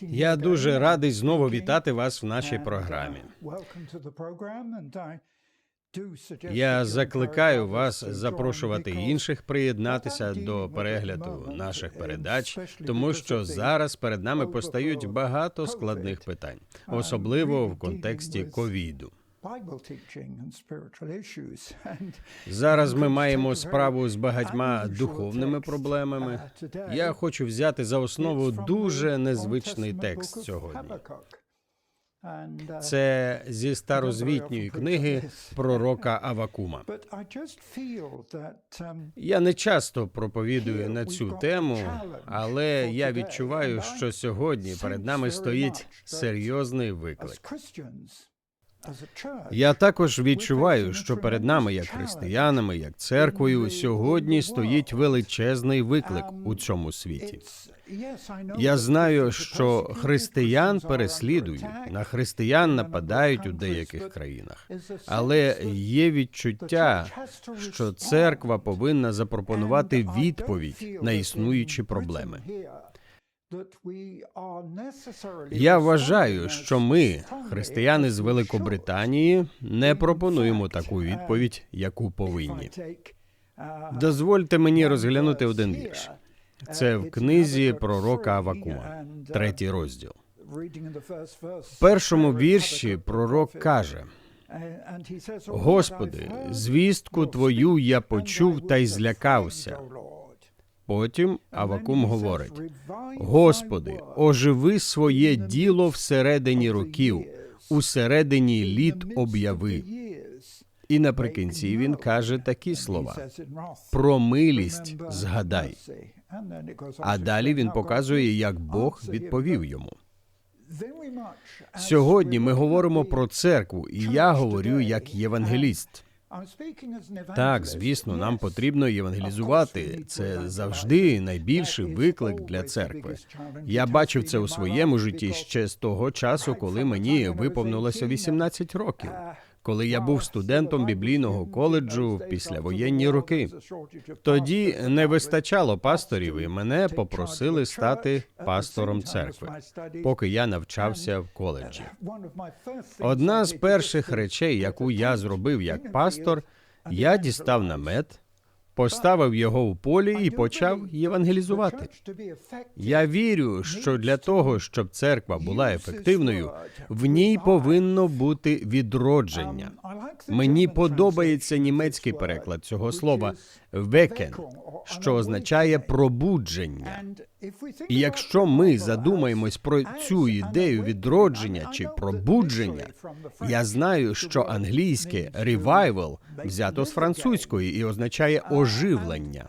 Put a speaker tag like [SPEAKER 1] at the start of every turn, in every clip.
[SPEAKER 1] Я дуже радий знову вітати вас в нашій
[SPEAKER 2] uh,
[SPEAKER 1] програмі. Я закликаю вас запрошувати інших приєднатися до перегляду наших передач, тому що зараз перед нами постають багато складних питань, особливо в контексті ковіду. Зараз ми маємо справу з багатьма духовними проблемами.
[SPEAKER 2] uh.
[SPEAKER 1] Я хочу взяти за основу дуже незвичний текст сьогодні.
[SPEAKER 2] Uh,
[SPEAKER 1] Це зі старозвітньої книги пророка Авакума.
[SPEAKER 2] Um,
[SPEAKER 1] Я не часто проповідую на цю тему, але я відчуваю, що сьогодні перед нами стоїть серйозний виклик. Я також відчуваю, що перед нами, як християнами, як церквою, сьогодні стоїть величезний виклик у цьому світі. Я знаю, що християн переслідують, на християн нападають у деяких країнах. Але є відчуття, що церква повинна запропонувати відповідь на існуючі проблеми. Я вважаю, що ми, християни з Великобританії, не пропонуємо таку
[SPEAKER 2] uh,
[SPEAKER 1] відповідь, яку повинні.
[SPEAKER 2] Uh,
[SPEAKER 1] Дозвольте мені розглянути один вірш.
[SPEAKER 2] uh,
[SPEAKER 1] Це в книзі пророка Авакума, третій розділ. В першому вірші пророк каже:
[SPEAKER 2] "Oh,
[SPEAKER 1] Господи, звістку Твою я почув та й злякався.
[SPEAKER 2] Afraid, O Lord."
[SPEAKER 1] Потім Авакум говорить: Господи, оживи своє діло всередині років, усередині літ об'яви. І наприкінці він каже такі слова: Про милість згадай.
[SPEAKER 2] mercy." And then it goes on
[SPEAKER 1] А далі він показує, як Бог відповів йому. Сьогодні ми говоримо про церкву, і я говорю як євангеліст. Так, звісно, нам потрібно євангелізувати. Це завжди найбільший виклик для церкви. Я бачив це у своєму житті ще з того часу, коли мені виповнилося 18 років, коли я був студентом біблійного коледжу в післявоєнні роки. Тоді не вистачало пасторів, і мене попросили стати пастором церкви, поки я навчався в коледжі. Одна з перших речей, яку я зробив як пастор, я дістав намет, поставив його в полі і почав євангелізувати. Я вірю, що для того, щоб церква була ефективною, в ній повинно бути відродження. Мені подобається німецький переклад цього слова векен, що означає пробудження. І якщо ми задумаємось про цю ідею відродження чи пробудження, я знаю, що англійське revival взято з французької і означає оживлення.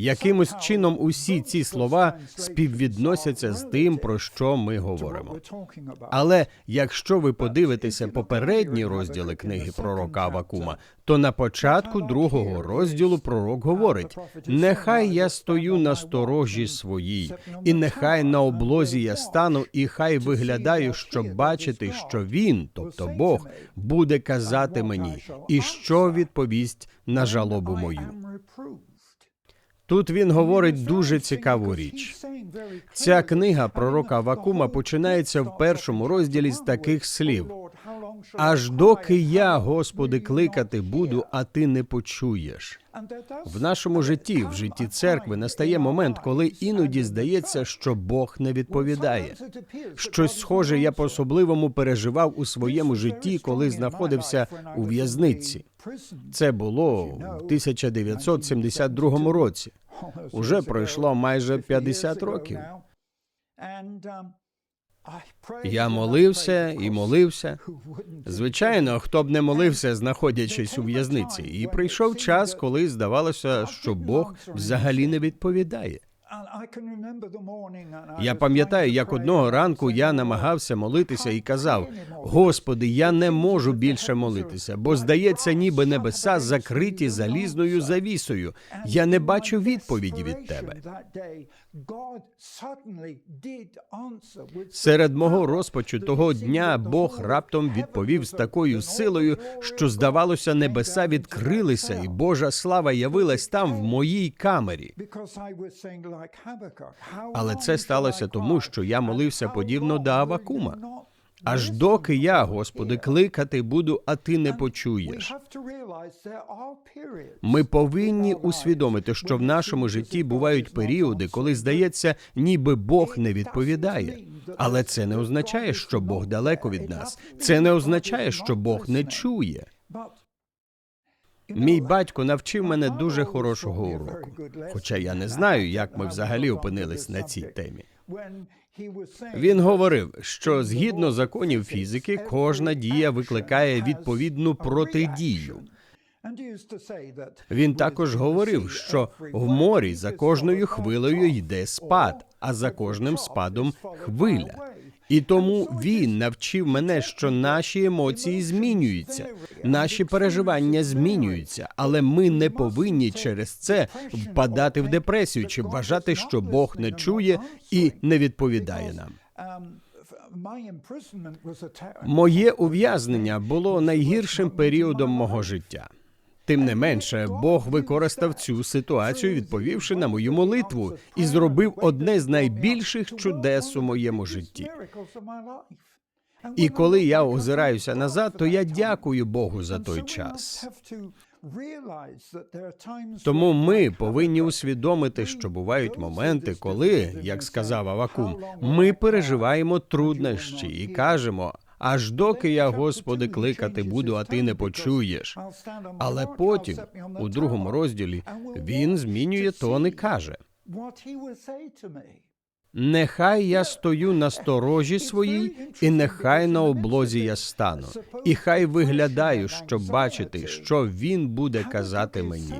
[SPEAKER 1] Якимось чином усі ці слова співвідносяться з тим, про що ми говоримо. Але якщо ви подивитеся попередні розділи книги пророка Авакума, то на початку другого розділу пророк говорить: нехай я стою на сторожі своїй, і нехай на облозі я стану, і хай виглядаю, щоб бачити, що він, тобто Бог, буде казати мені, і що відповість на жалобу мою. Тут він говорить дуже цікаву річ. Ця книга пророка Авакума починається в першому розділі з таких слів: аж доки я, Господи, кликати буду, а ти не почуєш. В нашому житті, в житті церкви, настає момент, коли іноді здається, що Бог не відповідає. Щось схоже я по особливому переживав у своєму житті, коли знаходився у в'язниці. Це було в 1972 році. Уже пройшло майже 50 років. Я молився і молився. Звичайно, хто б не молився, знаходячись у в'язниці, і прийшов час, коли здавалося, що Бог взагалі не відповідає. Я пам'ятаю, як одного ранку я намагався молитися і казав: Господи, я не можу більше молитися, бо здається, ніби небеса закриті залізною завісою. Я не бачу відповіді від тебе. Серед мого розпачу того дня Бог раптом відповів з такою силою, що здавалося, небеса відкрилися, і Божа слава явилась там в моїй камері.
[SPEAKER 2] Але це сталося тому, що я молився подібно до Авакума.
[SPEAKER 1] Аж доки я, Господи, кликати буду, а ти не почуєш. Ми повинні усвідомити, що в нашому житті бувають періоди, коли здається, ніби Бог не відповідає. Але це не означає, що Бог далеко від нас. Це не означає, що Бог не чує. Мій батько навчив мене дуже хорошого уроку. Хоча я не знаю, як ми взагалі опинились на цій темі. Він говорив, що згідно законів фізики, кожна дія викликає відповідну протидію. Він також говорив, що в морі за кожною хвилею йде спад, а за кожним спадом хвиля. І тому він навчив мене, що наші емоції змінюються, наші переживання змінюються, але ми не повинні через це впадати в депресію чи вважати, що Бог не чує і не відповідає нам. Моє ув'язнення було найгіршим періодом мого життя. Тим не менше, Бог використав цю ситуацію, відповівши на мою молитву, і зробив одне з найбільших чудес у моєму житті. І коли я озираюся назад, то я дякую Богу за той час. Тому ми повинні усвідомити, що бувають моменти, коли, як сказав Авакум, ми переживаємо труднощі і кажемо. Аж доки я, Господи, кликати буду, а ти не почуєш. Але потім, у другому розділі, він змінює тон і каже: Нехай я стою на сторожі своїй, і нехай на облозі я стану, і хай виглядаю, щоб бачити, що він буде казати мені.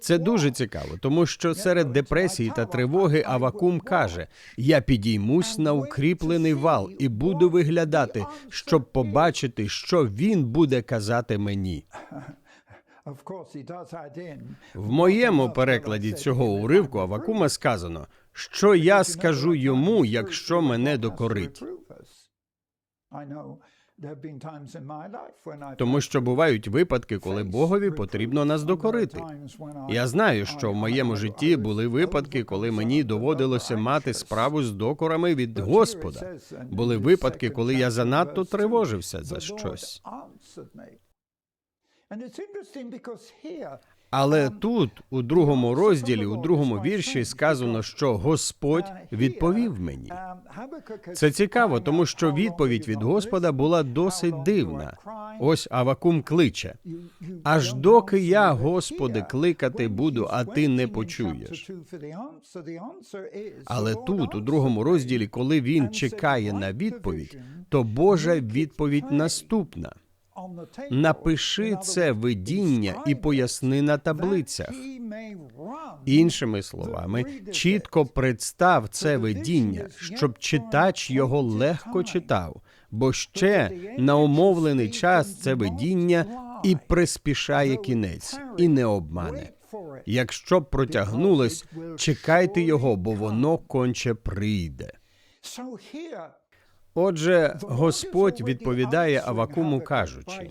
[SPEAKER 1] Це дуже цікаво, тому що серед депресії та тривоги Авакум каже: Я підіймусь на укріплений вал і буду виглядати, щоб побачити, що він буде казати мені. В моєму перекладі цього уривку Авакума сказано, що я скажу йому, якщо мене докорить. Тому що бувають випадки, коли Богові потрібно нас докорити. Я знаю, що в моєму житті були випадки, коли мені доводилося мати справу з докорами від Господа. Були випадки, коли я занадто тривожився за щось. Але тут, у другому розділі, у другому вірші, сказано, що Господь відповів мені. Це цікаво, тому що відповідь від Господа була досить дивна. Ось Авакум кличе. Аж доки я, Господи, кликати буду, а ти не почуєш. Але тут, у другому розділі, коли він чекає на відповідь, то Божа відповідь наступна. Напиши це видіння і поясни на таблицях. Іншими словами, чітко представ це видіння, щоб читач його легко читав, бо ще на умовлений час це видіння і приспішає кінець, і не обмане. Якщо протягнулось, чекайте його, бо воно конче прийде. Отже, Господь відповідає Авакуму, кажучи: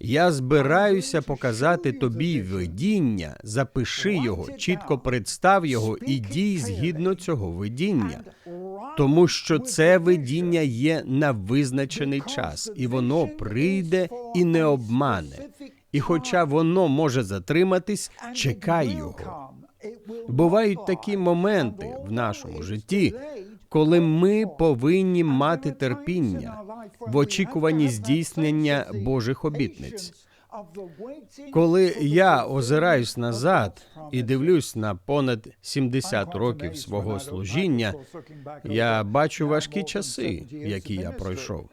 [SPEAKER 1] Я збираюся показати тобі видіння, запиши його, чітко представ його і дій згідно цього видіння, тому що це видіння є на визначений час, і воно прийде і не обмане. І хоча воно може затриматись, чекай його. Бувають такі моменти в нашому житті, коли ми повинні мати терпіння в очікуванні здійснення Божих обітниць. Коли я озираюсь назад і дивлюсь на понад 70 років свого служіння, я бачу важкі часи, які я пройшов.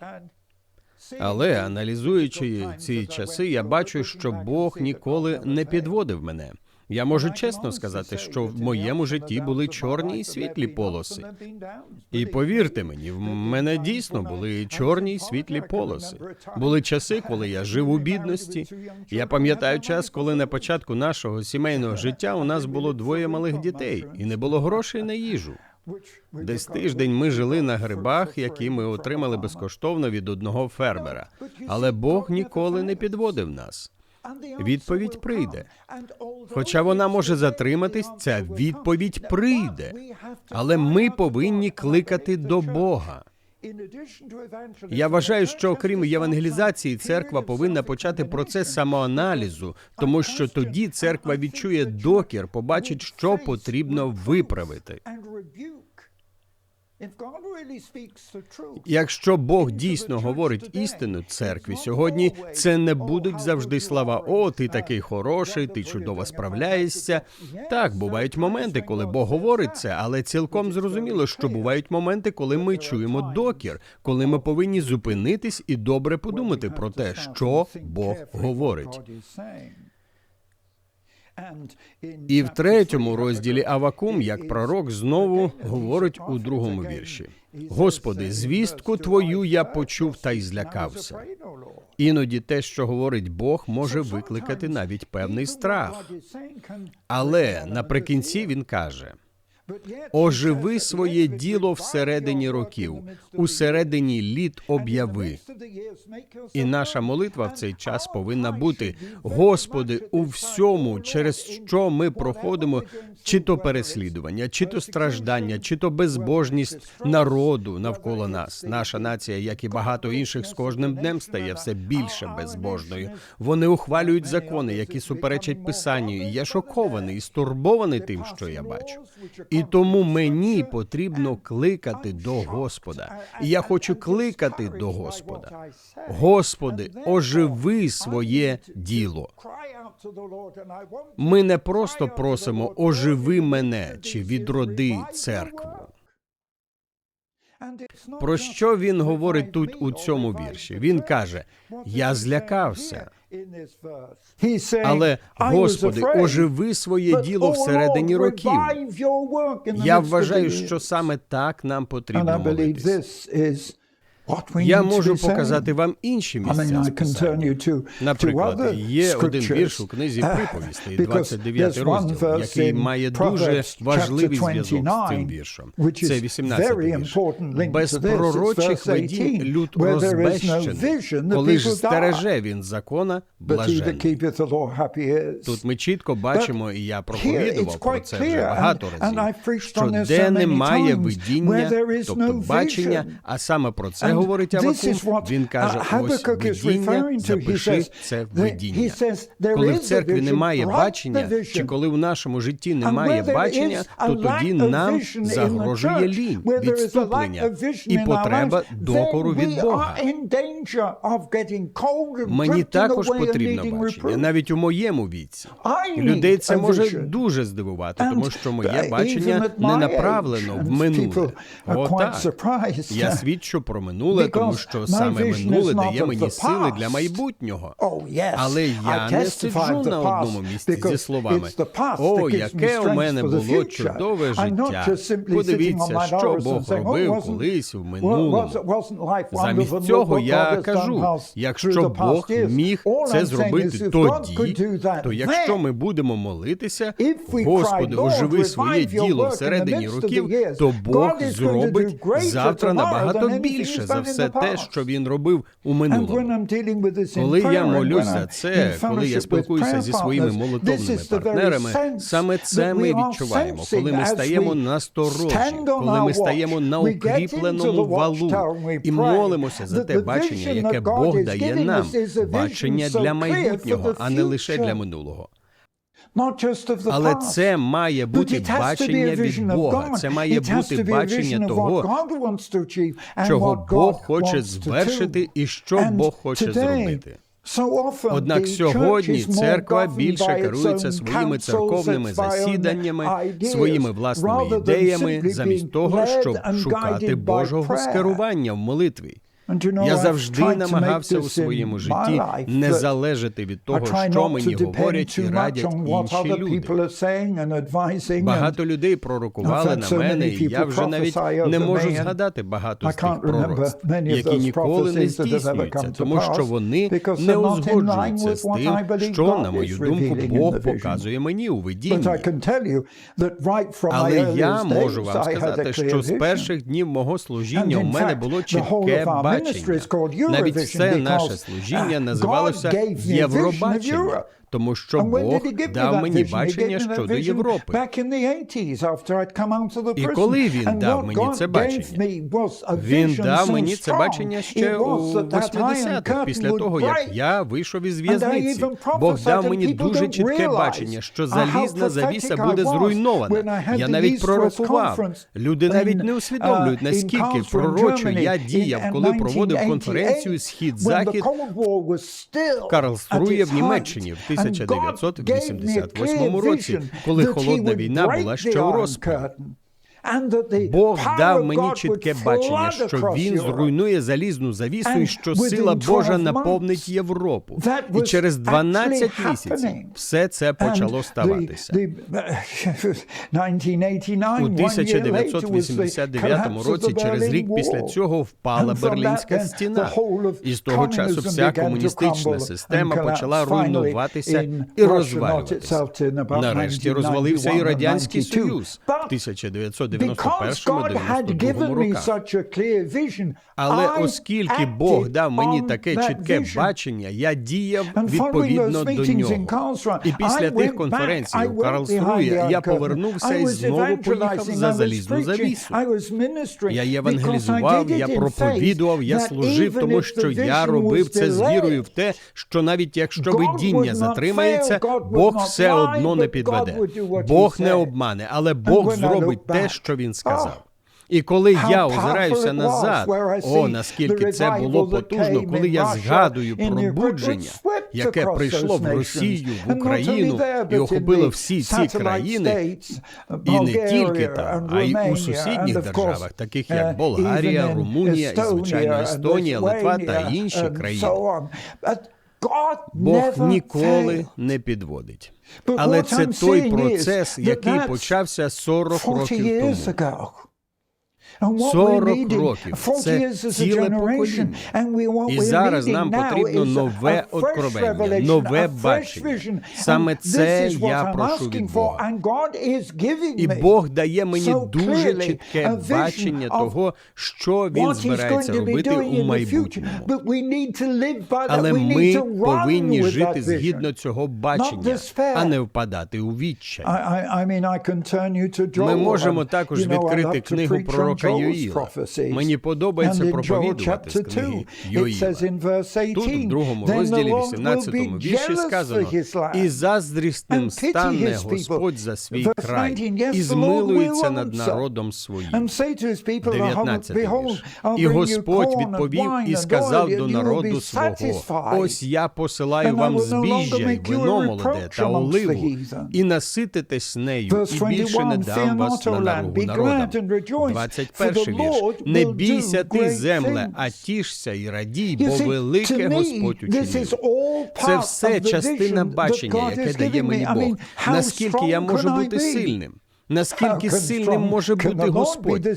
[SPEAKER 1] Але аналізуючи ці часи, я бачу, що Бог ніколи не підводив мене. Я можу чесно сказати, що в моєму житті були чорні і світлі полоси. І повірте мені, в мене дійсно були чорні й світлі полоси. Були часи, коли я жив у бідності. Я пам'ятаю час, коли на початку нашого сімейного життя у нас було двоє малих дітей, і не було грошей на їжу. Десь тиждень ми жили на грибах, які ми отримали безкоштовно від одного фермера. Але Бог ніколи не підводив нас. Відповідь прийде. Хоча вона може затриматись, ця відповідь прийде. Але ми повинні кликати до Бога. Я вважаю, що окрім євангелізації, церква повинна почати процес самоаналізу, тому що тоді церква відчує докір, побачить, що потрібно виправити. Якщо Бог дійсно говорить істину церкві сьогодні, це не будуть завжди слова О, ти такий хороший, ти чудово справляєшся. Так, бувають моменти, коли Бог говорить це, але цілком зрозуміло, що бувають моменти, коли ми чуємо докір, коли ми повинні зупинитись і добре подумати про те, що Бог говорить. І в третьому розділі Авакум, як пророк, знову говорить у другому вірші: Господи, звістку Твою я почув та й злякався. Іноді те, що говорить Бог, може викликати навіть певний страх. Але наприкінці він каже: Оживи своє діло всередині років, усередині літ об'яви. І наша молитва в цей час повинна бути: Господи, у всьому, через що ми проходимо, чи то переслідування, чи то страждання, чи то безбожність народу навколо нас. Наша нація, як і багато інших, з кожним днем стає все більше безбожною. Вони ухвалюють закони, які суперечать писанню. І я шокований і стурбований тим, що я бачу. І тому мені потрібно кликати до Господа. І я хочу кликати до Господа. Господи, оживи своє діло. Ми не просто просимо оживи мене чи відроди церкву. Про що він говорить тут у цьому вірші? Він каже: Я злякався. Але, Господи, оживи своє діло всередині років. Я вважаю, що саме так нам потрібно молитись. Я можу показати вам інші місця з Писання. Наприклад, є один вірш у книзі приповістей, 29 розділ, який має дуже важливий зв'язок з цим віршом. Це 18 вірш. Без пророчих видінь люд розбещений, коли ж стереже він закона, блаженний. Тут ми чітко бачимо, і я проповідував про це вже багато разів, що де немає видіння, тобто бачення, а саме про це говорить Авакум, він каже, ось видіння, запиши це видіння. Коли в церкві немає бачення, чи коли в нашому житті немає бачення, то тоді нам загрожує лінь, відступлення і потреба докору від Бога. Мені також потрібно бачення, навіть у моєму віці. Людей це може дуже здивувати, тому що моє бачення не направлено в минуле. Отак. Я свідчу про минуле, тому що саме минуле дає мені сили для майбутнього. Але я не сиджу на одному місці зі словами. О, яке у мене було чудове життя. Подивіться, що Бог робив колись в минулому. Замість цього я кажу: якщо Бог міг це зробити тоді, то якщо ми будемо молитися, Господи, оживи своє діло всередині років, то Бог зробить завтра набагато більше за все те, що він робив у минулому. Коли я молюсь за це, коли я спілкуюся зі своїми молитовними партнерами, саме це ми відчуваємо, коли ми стаємо насторожі, коли ми стаємо на укріпленому валу і молимося за те бачення, яке Бог дає нам, бачення для майбутнього, а не лише для минулого. Але це має бути бачення від Бога. Це має бути бачення того, чого Бог хоче звершити і що Бог хоче зробити. Однак сьогодні церква більше керується своїми церковними засіданнями, своїми власними ідеями, замість того, щоб шукати Божого скерування в молитві. Я завжди намагався у своєму житті не залежати від того, що мені говорять і радять інші люди. Багато людей пророкували на мене, і я вже навіть не можу згадати багато з тих пророцтв, які ніколи не здійснюються, тому що вони не узгоджуються з тим, що на мою думку Бог показує мені у видінні. Але я можу вам сказати, що з перших днів мого служіння у мене було чітке бачення.
[SPEAKER 2] Євробачення.
[SPEAKER 1] Навіть це наше служіння називалося Євробачення тому що Бог дав мені бачення щодо Європи. І коли він дав мені це бачення, він дав мені це бачення ще у 80-х, після того як я вийшов із в'язниці. Бог дав мені дуже чітке бачення, що залізна завіса буде зруйнована. Я навіть пророкував. Люди навіть не усвідомлюють наскільки пророчо я діяв, коли проводив конференцію
[SPEAKER 2] Схід Захід в
[SPEAKER 1] Карлсрує в Німеччині в 1988 році, коли холодна війна була ще у розпалі. Бог дав мені чітке бачення, що він зруйнує залізну завісу, і що сила Божа наповнить Європу. І через 12 місяців все це почало ставатися. У 1989 році, через рік після цього, впала берлінська стіна. І з того часу вся комуністична система почала руйнуватися і розвалюватися. Нарешті розвалився і радянський союз.
[SPEAKER 2] 1990 91.
[SPEAKER 1] Але оскільки Бог дав мені таке чітке бачення, я діяв відповідно до нього. І після тих конференцій у
[SPEAKER 2] Карлсруї
[SPEAKER 1] я повернувся і знову поїхав за залізну завісу. Я євангелізував, я проповідував, я служив, тому що я робив це з вірою в те, що навіть якщо видіння затримається, Бог все одно не підведе. Бог не обмане, але Бог зробить те,
[SPEAKER 2] що
[SPEAKER 1] що він сказав. І коли я озираюся назад, о наскільки це було потужно, коли я згадую пробудження, яке прийшло в Росію, в Україну і охопило всі ці країни, і не тільки там, а й у сусідніх державах, таких як Болгарія, Румунія, і звичайно Естонія, Литва та інші країни. Бог ніколи не підводить. Але це той процес, який почався 40 років тому. 40 років це ціле покоління. І зараз нам потрібно нове откровення, нове бачення. Саме це я прошу від Бога. І Бог дає мені дуже чітке бачення того, що він збирається робити у майбутньому. Але ми повинні жити згідно цього бачення, а не впадати у відчай. Ми можемо також відкрити книгу пророка
[SPEAKER 2] пророка
[SPEAKER 1] Йоїла. Мені подобається проповідувати з книги Йоїла. Тут в другому розділі 18 вірші сказано, «І заздрісним стане Господь за свій край, і змилується над народом своїм». 19 вірш. «І Господь відповів і сказав до народу свого, «Ось я посилаю вам збіжжя й вино молоде та оливу, і насититесь нею, і більше не дам вас на дорогу
[SPEAKER 2] 20
[SPEAKER 1] 21 вірш. Не бійся ти, земле, а тішся і радій, бо велике Господь учинив. Це все частина бачення, яке дає мені Бог. Наскільки я можу бути сильним? Наскільки сильним може бути Господь?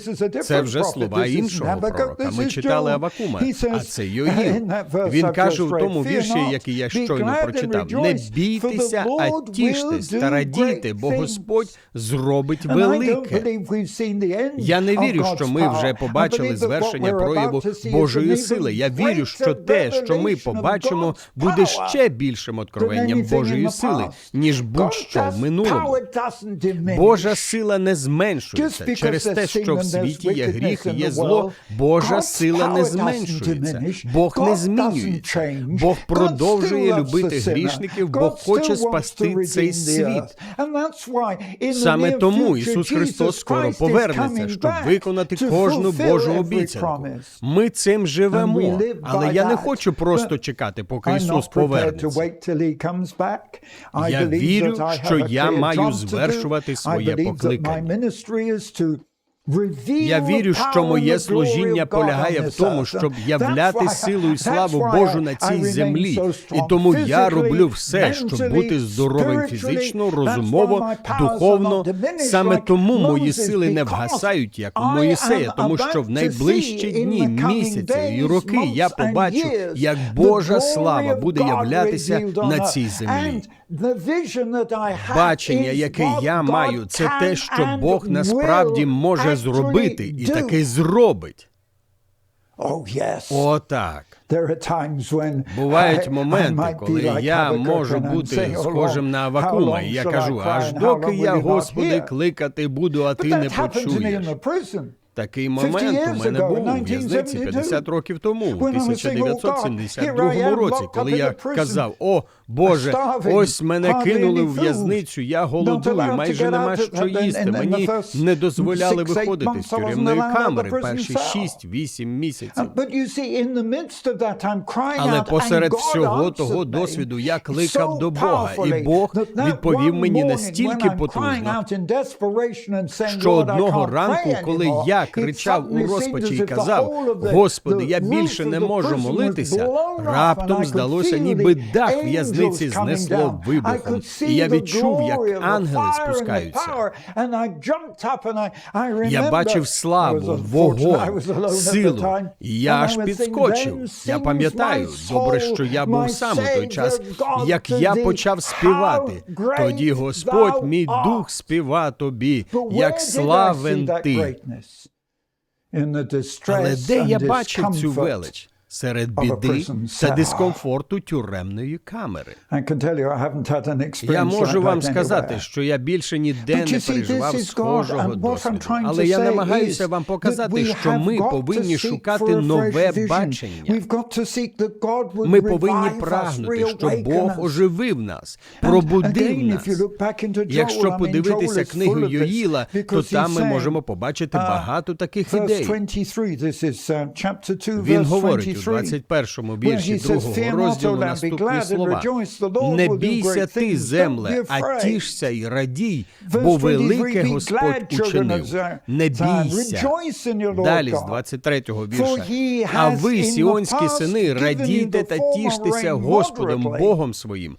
[SPEAKER 1] Це вже слова іншого пророка. Ми читали Авакума, а це
[SPEAKER 2] Йої.
[SPEAKER 1] Він каже у тому вірші, який я щойно прочитав: не бійтеся, а тіштесь та радійте, бо Господь зробить велике. Я не вірю, що ми вже побачили звершення прояву Божої сили. Я вірю, що те, що ми побачимо, буде ще більшим откровенням Божої сили, ніж будь-що в минулому. Божа сила не зменшується. Через те, що в світі є гріх і є зло, Божа сила не зменшується. Бог не змінюється. Бог продовжує любити грішників, Бог хоче спасти цей світ. Саме тому Ісус Христос скоро повернеться, щоб виконати кожну Божу обіцянку. Ми цим живемо, але я не хочу просто чекати, поки Ісус повернеться. Я вірю, що я маю звершувати своє
[SPEAKER 2] my ministry is to
[SPEAKER 1] Я вірю, що моє служіння полягає в тому, щоб являти силу і славу Божу на цій землі. І тому я роблю все, щоб бути здоровим фізично, розумово, духовно. Саме тому мої сили не вгасають, як у Моїсея, тому що в найближчі дні, місяці і роки я побачу, як Божа слава буде являтися на цій землі. Бачення, яке я маю, це те, що Бог насправді може зробити, і таки зробить. Отак. Бувають моменти, коли я можу бути схожим на Авакума, і я кажу, аж доки я, Господи, кликати буду, а ти не почуєш. Такий момент у мене був у в'язниці 50 років тому, у 1972 році, коли я казав: О Боже, ось мене кинули в в'язницю, я голодую, майже нема що їсти. Мені не дозволяли виходити з тюремної камери перші 6-8 місяців. Але посеред всього того досвіду я кликав до Бога, і Бог відповів мені настільки потужно, що одного ранку, коли я кричав у розпачі і казав: Господи, я більше не можу молитися, раптом здалося, ніби дах в'язниці знесло вибухом, і я відчув, як ангели спускаються. Я бачив славу, вогонь, силу, і я аж підскочив. Я пам'ятаю, добре, що я був сам у той час, як я почав співати. Тоді Господь, мій дух співа тобі, як славен ти. Але де я бачив цю велич? Серед біди та дискомфорту тюремної камери. Я можу вам сказати, що я більше ніде не переживав схожого досвіду. Але я намагаюся вам показати, що ми повинні шукати нове бачення. Ми повинні прагнути, щоб Бог оживив нас, пробудив нас. Якщо подивитися книгу Йоїла, то там ми можемо побачити багато таких ідей. Він говорить у 21-му вірші другого розділу наступні слова. Не бійся ти, земле, а тішся і радій, бо велике Господь учинив. Не бійся. Далі з 23-го вірша. А ви, сіонські сини, радійте та тіштеся Господом Богом своїм,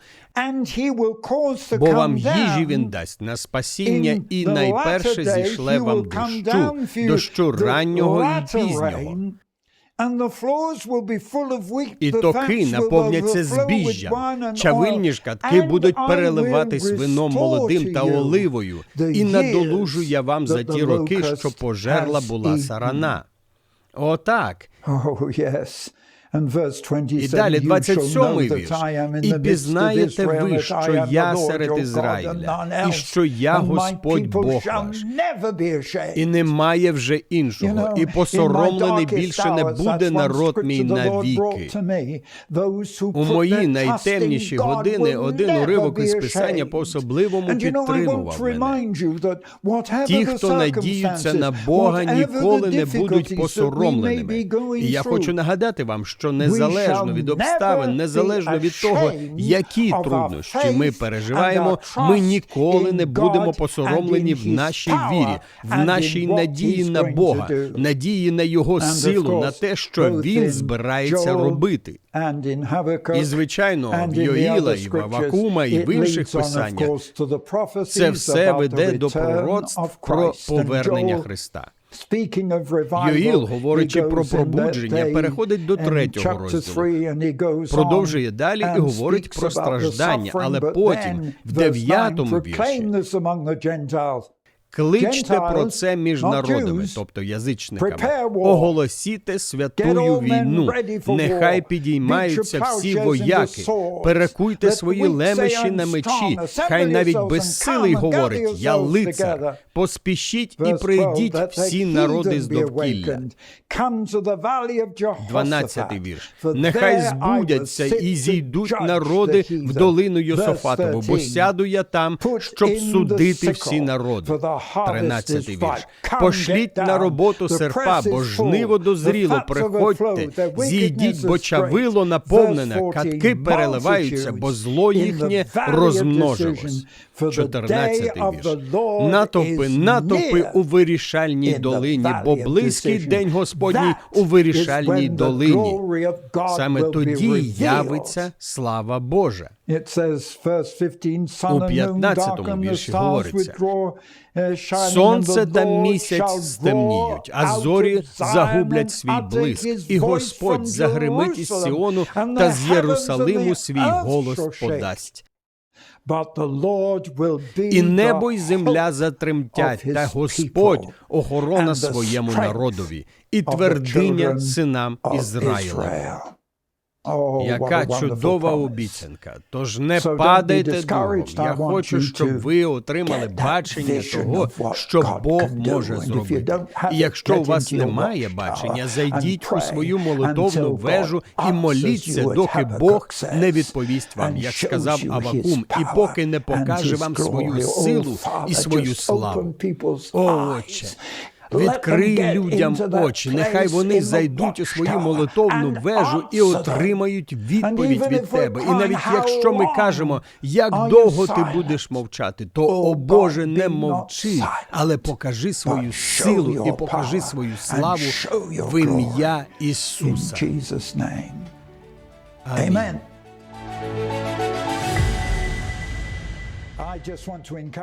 [SPEAKER 1] бо вам їжі він дасть на спасіння і найперше зійшле вам дощу, дощу раннього і пізнього. І токи наповняться збіжжям, чавильні ж катки будуть переливатись вином молодим та оливою, і надолужу я вам за ті роки, що пожерла була сарана. Отак. І далі 27-й вірш. І пізнаєте ви, що я серед Ізраїля, і що я Господь Бог ваш. І немає вже іншого, і посоромлений більше не буде народ мій навіки. У мої найтемніші години один уривок із Писання по-особливому підтримував мене. Ті, хто надіються на Бога, ніколи не будуть посоромленими. І я хочу нагадати вам, що незалежно від обставин, незалежно від того, які труднощі ми переживаємо, ми ніколи не будемо посоромлені в нашій вірі, в нашій надії на Бога, надії на Його силу, на те, що Він збирається робити. І, звичайно, в Йоїла, і в Авакума, і в інших писаннях це все веде до пророцтв про повернення Христа. Йоїл, говорячи про пробудження, переходить до третього розділу. Продовжує далі і говорить про страждання, але потім, в дев'ятому вірші, Кличте про це між народами, тобто язичниками. Оголосіте святую війну. Нехай підіймаються всі вояки, перекуйте свої лемеші на мечі. Хай навіть безсилий говорить: Я лицар. Поспішіть і прийдіть всі народи з довкілля. 12-й вірш. Нехай збудяться і зійдуть народи в долину Йософатову, бо сяду я там, щоб судити всі народи. 13 вірш. Пошліть на роботу серпа, бо жниво дозріло, приходьте, зійдіть, бо чавило наповнене, катки переливаються, бо зло їхнє розмножилось. 14 вірш. Натовпи, натовпи у вирішальній долині, бо близький день Господній у вирішальній долині. Саме тоді явиться слава Божа.
[SPEAKER 2] У
[SPEAKER 1] У 15-му вірші говориться, Сонце та місяць стемніють, а зорі загублять свій блиск, і Господь загримить із Сіону та з Єрусалиму свій голос подасть. І небо й земля затремтять, та Господь охорона своєму народові, і твердиня синам Ізраїля. Яка чудова обіцянка. Тож не падайте духом. Я хочу, щоб ви отримали бачення того, що Бог може зробити. І якщо у вас немає бачення, зайдіть у свою молитовну вежу і моліться, доки Бог не відповість вам, як сказав Авакум, і поки не покаже вам свою силу і свою славу. О, Отче, Відкрий людям очі, нехай вони зайдуть у свою молитовну вежу і отримають відповідь від тебе. І навіть якщо ми кажемо, як довго ти будеш мовчати, то о Боже, не мовчи, але покажи свою силу і покажи свою славу в ім'я Ісуса. Амінь.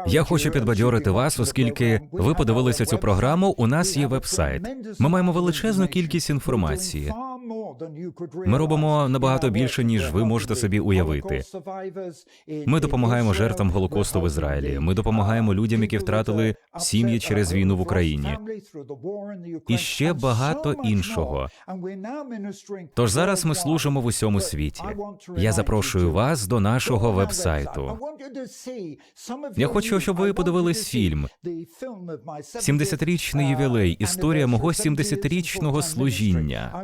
[SPEAKER 3] Я хочу підбадьорити вас, оскільки ви подивилися цю програму. У нас є веб-сайт. Ми маємо величезну кількість інформації. Ми робимо набагато більше, ніж ви можете собі уявити. Ми допомагаємо жертвам голокосту в Ізраїлі. Ми допомагаємо людям, які втратили сім'ї через війну в Україні. І ще багато іншого. Тож зараз ми служимо в усьому світі. Я запрошую вас до нашого веб-сайту. Я хочу, щоб ви подивились фільм. 70-річний ювілей. Історія мого 70-річного служіння.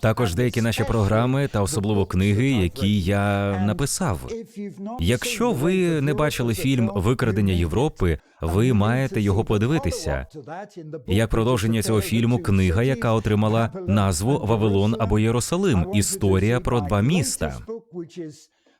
[SPEAKER 3] Також деякі наші програми та особливо книги, які я написав. Якщо ви не бачили фільм Викрадення Європи, ви маєте його подивитися. Як продовження цього фільму, книга, яка отримала назву Вавилон або Єрусалим. Історія про два міста.